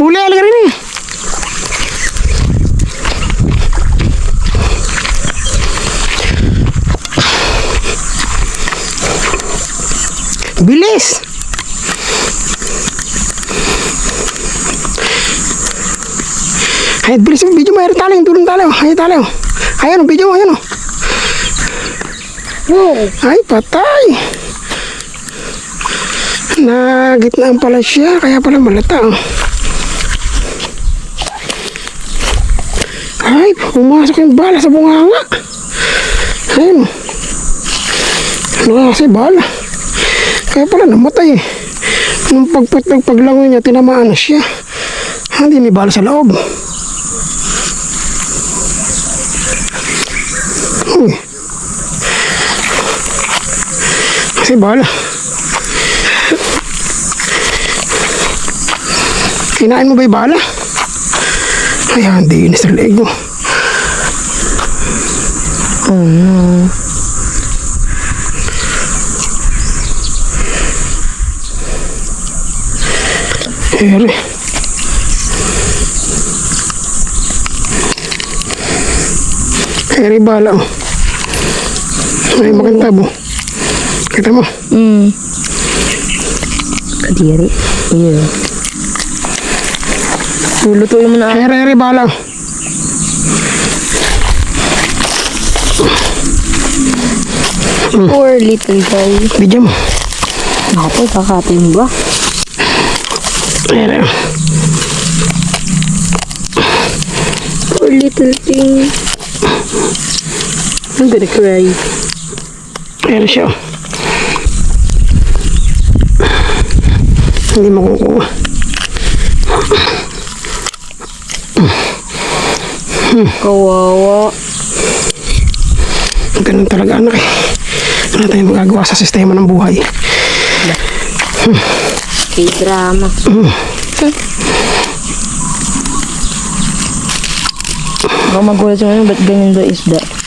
Huli, alaga rin eh. Bilis! Ay, bilis yung video mo. Ayun, yung tulong talo. Ayun, talo. Ayun, video mo. Ayun, oh. Ay, patay. Na gitnaan pala siya. Kaya pala malata, oh. Ay, pumasok yung bala sa bunganga. Ayun. Ano nga kasi bala? Kaya pala namatay eh. Nung pagpatag paglangoy niya, tinamaan na siya. Hindi may bala sa loob. Uy. Kasi bala. Kinain mo ba yung bala? Ay, hindi yun leg mo. Oh no. Ere. Ere bala oh. Ay maganda mo. Kita mo. Hmm. Kadiri. Iya. Lulutuin mo na. Ere ere bala. Poor little guy. Bidyan mo. Ako, kakatin ba? Ere. Poor little thing. I'm gonna cry. Ere siya. Hindi makukuha. Kawawa. Ganun talaga anak eh. Wala tayong magagawa sa sistema ng buhay. K-drama. Baka magulat siya ngayon, ba't ganyan ba isda?